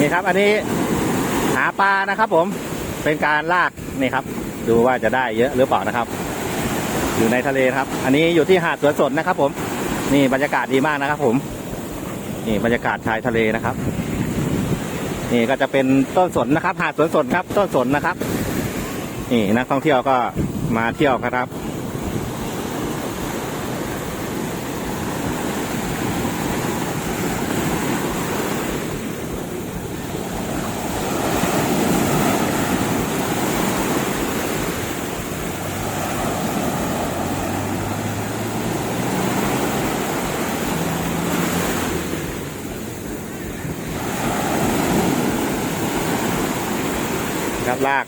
นี่ครับ อันนี้หาปลานะครับ ผมเป็นการลากนี่ครับ ดูว่าจะได้เยอะหรือเปล่านะครับ อยู่ในทะเลครับ อันนี้อยู่ที่หาดสวนสนนะครับ ผม นี่บรรยากาศดีมากนะครับ ผม นี่บรรยากาศชายทะเลนะครับ นี่ก็จะเป็นต้นสนนะครับ หาดสวนสนครับ ต้นสนนะครับ นี่นักท่องเที่ยวก็มาเที่ยวครับ ครับลาก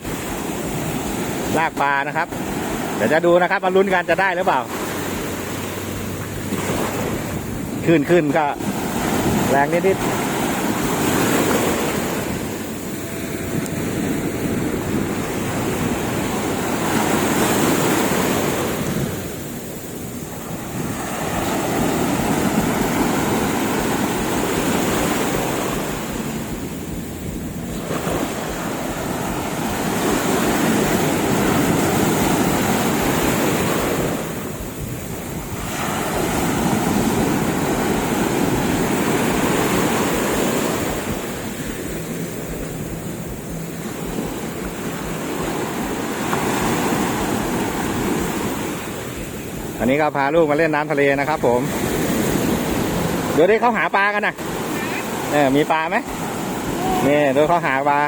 ลากปลานะครับ เดี๋ยวจะดูนะครับ มาลุ้นกันจะได้หรือเปล่า ขึ้นขึ้นก็ แรงนิดๆ อันนี้ก็พาลูกมาเล่นน้ำทะเลนะครับ ผม เดี๋ยวได้เขาหาปลากันนะเออมีปลาไหมนี่ดูเขาหาปลา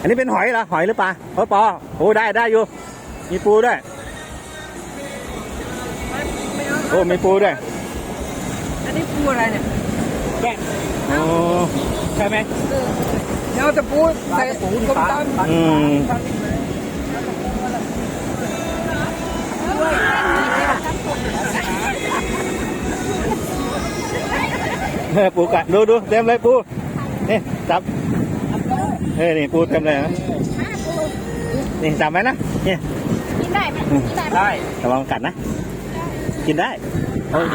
อันนี้เป็นหอยเหรอ หอยหรือปลาเออปอโอ้ได้ได้อยู่ มีปูด้วย โอ้มีปูด้วย อันนี้ปูอะไรเนี่ยแกะโอ้ใช่ไหมเดี๋ยวจะปูใส่ปูต้มตำอืมเออปูกัดดูดูเต็มเลยปูนี่จับ เฮ้ยนี่ปูเต็มเลยนะนี่จับไหมนะนี่กินได้ไหมกินได้ไหมได้ระวังกัดนะ กินได้เอ้ย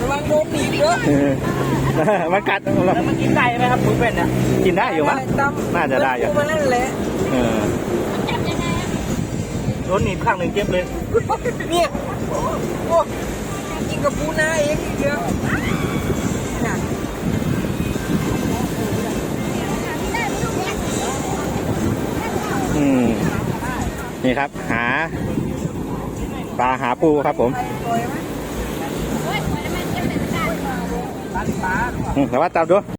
ระวังโดนหนีบเยอะเออมันกัดแล้วมันกินได้ไหมครับปูเป็ดเนี่ยกินได้อยู่มั้ยตำน่าจะได้อยู่ปูมันนั่นแหละเออจับยังไงอะโดนหนีบข้างหนึ่งเจ็บเลยเนี่ยโอ้โหกินกับปูนาเองอีกเยอะน่ะ อืม นี่ครับ หา ปลาหาปูครับผมโอ้ยโอ้ยแล้วมันเจ็บเลยไม่ได้ร้านปลาอืมแต่ว่าจับดู